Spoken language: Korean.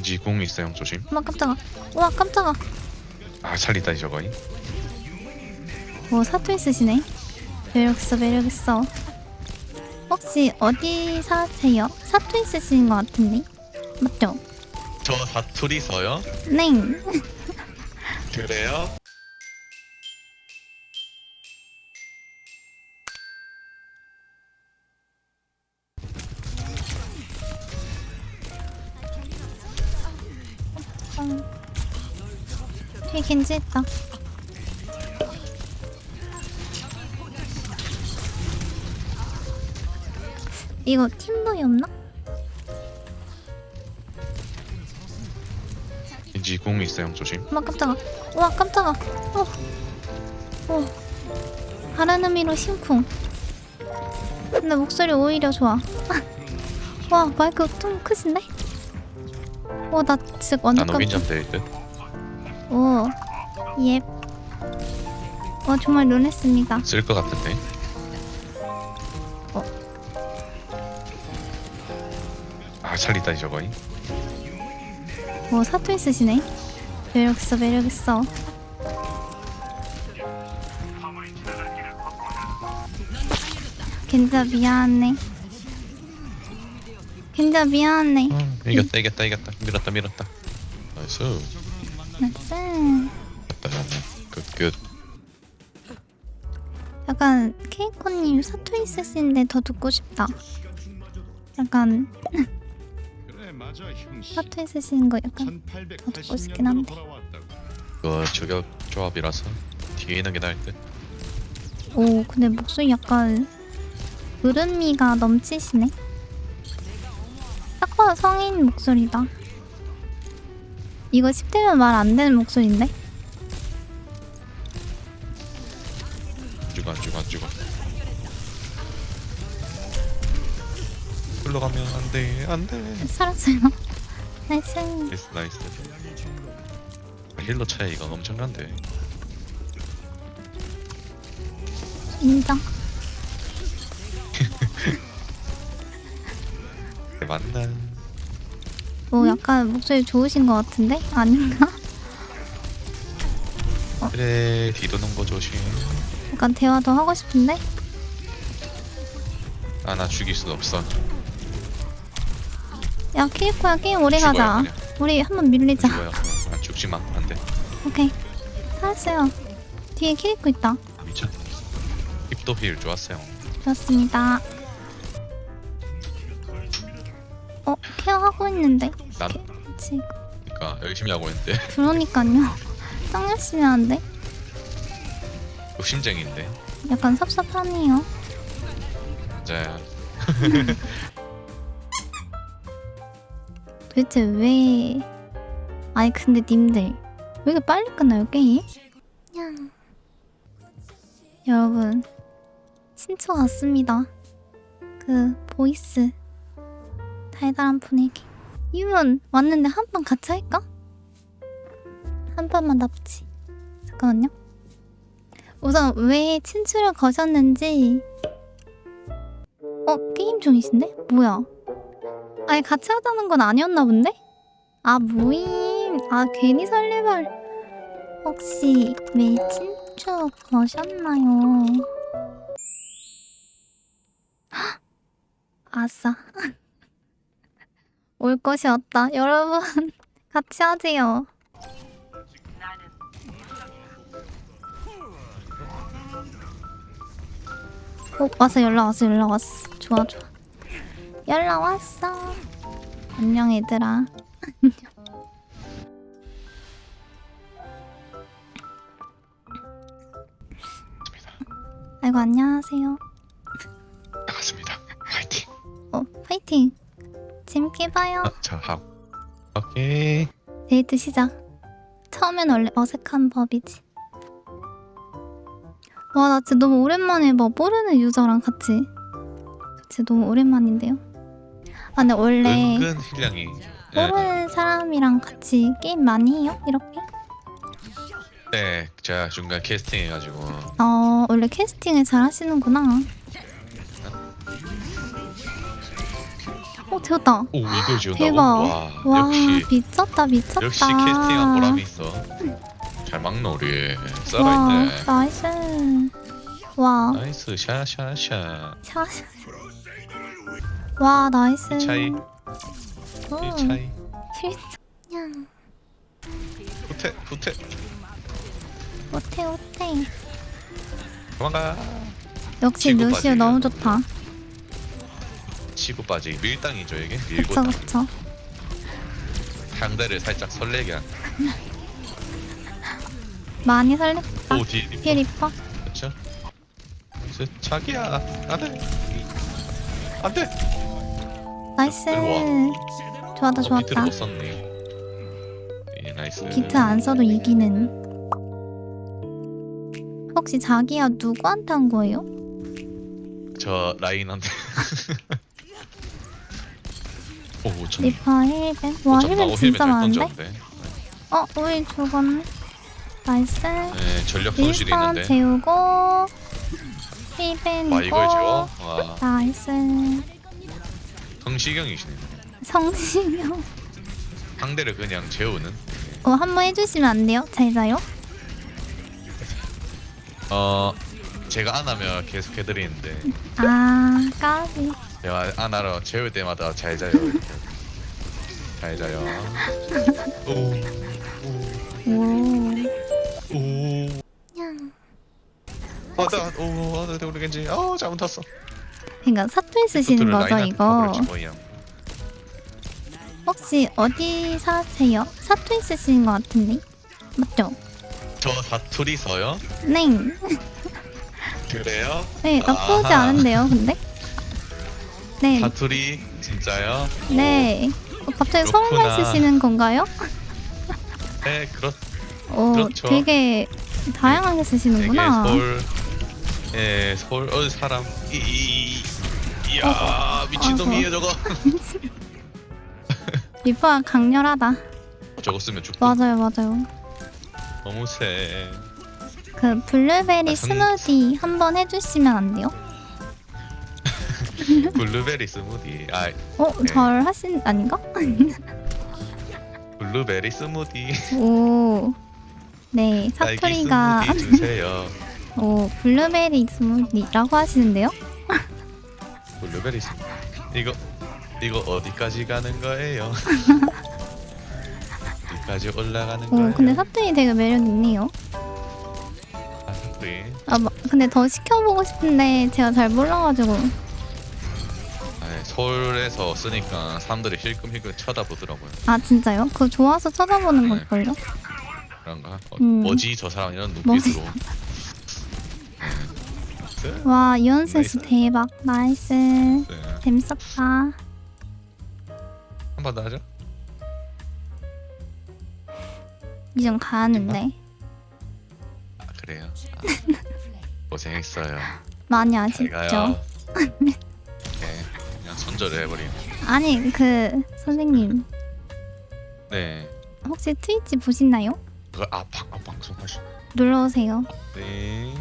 겐지 공 있어요 조심 와 깜짝아. 와 깜짝아. 아 살리다니 저거 오 사투리 쓰시네. 매력 있어 매력 있어. 혹시 어디 사세요? 사투리 쓰시는 것 같은데 맞죠? 저 사투리서요? 네. 그래요? 뒤에 겐지 있다. 이거 팀도이 없나? 겐지 공 있어요 조심 와 깜짝아. 와 깜짝아. 어. 어. 바라는 의미로 심쿵. 근데 목소리 오히려 좋아. 와 마이크 좀 크신데? 와나 진짜 완전 나노 깜짝. 윈잠 될듯 오. 예. 와 정말 놀랐습니다. 쓸 것 같은데 어. 아 살리다니 저거 오 사투리 쓰시네. 매력 있어 매력 있어. 겐자 미안해. 겐자 미안해. 어, 이겼다 이겼다 이겼다 밀었다 밀었다 나이스 나이스. 굿굿 약간 케이코님 사투리 쓰시는데 더 듣고 싶다. 약간. 사투리 쓰시는 거 약간 더 듣고 싶긴 한데. 1880년으로 돌아왔다고. 이거 저격 조합이라서 뒤에 있는 게 나을 듯 오 근데 목소리 약간 으름미가 넘치시네. 딱 봐도 성인 목소리다. 이거 10대면 말 안 되는 목소리인데? 안 죽어 안 죽어 안 죽어 흘러가면 안돼 안돼 살았어요. 나이스. 나이스 나이스 힐러 차이가 엄청난데 인정. 네, 맞 나오 약간 목소리 좋으신 것 같은데? 아닌가? 그래 뒤도는 거 조심 약간 대화 더 하고 싶은데? 아 나 죽일 수 없어 야 키리코야 게임 오래 죽어요, 가자. 그냥. 우리 한번 밀리자. 죽어요 아 죽지 마 안 돼 오케이. 살았어요. 뒤에 키리코 있다. 미쳐 힙도 힐 좋았어요 좋습니다. 하고 있는데. 난 지금 그니까 열심히 하고 있는데 그러니까요. 짱 열심히 하는데 욕심쟁인데 약간 섭섭하네요. 자 도대체 왜? 아니 근데 님들 왜 이렇게 빨리 끝나요 게임? 냥. 여러분 신청 왔습니다. 그 보이스 달달한 분에게 이분 왔는데 한 판 같이 할까? 한 판만 납치. 잠깐만요. 우선 왜 친추를 거셨는지 어 게임 중이신데? 뭐야? 아니 같이 하자는 건 아니었나 본데? 아 모임 아 괜히 설레발 혹시 왜 친추 거셨나요? 헉! 아싸 올 것이 없다. 여러분 같이 하세요. 어 왔어 연락 왔어 연락 왔어. 좋아 좋아. 연락 왔어. 안녕 얘들아. 아이고 안녕하세요. 나갔습니다. 파이팅. 어 파이팅 재밌게 봐요. 아, 자 하고. 오케이. 데이트 시작. 처음엔 원래 어색한 법이지. 와 나 진짜 너무 오랜만에 막 모르는 유저랑 같이. 진짜 너무 오랜만인데요. 아 근데 원래 은근 힐량이. 네, 모르는 사람이랑 같이 게임 많이 해요? 이렇게? 네 제가 중간 캐스팅 해가지고. 어 원래 캐스팅을 잘 하시는구나 어 되었다. 오 이걸 지운다고? 대박. 와, 와 역시 미쳤다 미쳤다. 역시 캐스팅한 보람이 있어. 잘 막노 우리 와 살아있네. 나이스. 와 나이스 샤샤샤. 샤. 와 나이스. 이 차이 어, 이 차이. 실냥 후퇴 후퇴 못해 못해. 도망가. 역시 루시오 빠지려. 너무 좋다. 치고 빠지기 밀당이죠 이게 밀고 그쵸 당. 그쵸. 상대를 살짝 설레게 한. 많이 설렜다. 오 뒤에 리퍼. 뒤에 리퍼. 그렇죠. 그래서 자기야 안돼 안돼. 나이스. 좋았다 어, 비트를 좋았다. 못 썼네. 예 나이스. 비트 안 써도 이기는. 혹시 자기야 누구한테 한 거예요? 저 라인한테. 오 천. 리퍼 힐벤. 와 힐벤 진짜 잘 많은데? 어 우리 죽었네. 나이스. 네 전력 손실이 윈스턴 있는데. 재우고 힐벤 와 이고 이걸 지워? 와 나이스. 성시경이시네. 성시경. 상대를 그냥 재우는. 어 한 번 해주시면 안 돼요? 제자요? 어 제가 안 하면 계속 해드리는데 아 까비. 안 하러 재울 때마다 잘 자요. 이렇게. 잘 자요. 오. 오. 오. 그냥. 오. 아나 오. 아 나 우리 겐지. 아 잘못 탔어. 그러니까 사투리 쓰시는 거죠 이거? 혹시 어디 사세요? 사투리 쓰시는 것 같은데? 맞죠? 저 사투리 써요? 네. 그래요? 네 나쁘지 아하. 않은데요 근데? 네. 사투리 진짜요? 네. 어, 갑자기 그렇구나. 쓰시는 건가요? 네 그렇. 오, 그렇죠. 되게 다양하게 되게 쓰시는구나. 서울. 예 서울 어 사람. 이, 이, 이. 이야 어, 미친놈이에요 저거. 리퍼가 강렬하다. 저거 쓰면 죽. 맞아요, 맞아요. 너무 세. 그 블루베리 아, 성- 스무디 한번 해주시면 안 돼요? 블루베리 스무디. 아 어, 네. 잘 하신 아닌가? 블루베리 스무디. 오, 네 딸기 사투리가 스무디 주세요. 오 블루베리 스무디라고 하시는데요? 블루베리 스무디. 이거 이거 어디까지 가는 거예요? 어디까지 올라가는 거예요? 오, 근데 사투리 되게 매력 있네요. 아, 사투리. 아, 마- 근데 더 시켜보고 싶은데 제가 잘 몰라가지고. 아, 서울에서 쓰니까 사람들이 힐끔힐끔 쳐다보더라고요. 아 진짜요? 그거 좋아서 쳐다보는 네. 걸걸요? 그런가? 어, 음. 뭐지 저 사람 이런 뭐지? 눈빛으로. 네. 와 이현세 씨 나이스. 대박 나이스 네. 재밌었다. 한번 더 하죠. 이좀 가는데 아, 그래요. 아, 고생했어요. 많이 잘 아쉽죠? 가요. 손절을 해버리면. 아니 그 선생님 네. 혹시 트위치 보시나요? 그거 아, 방, 아 방송하시. 눌러 오세요. 네.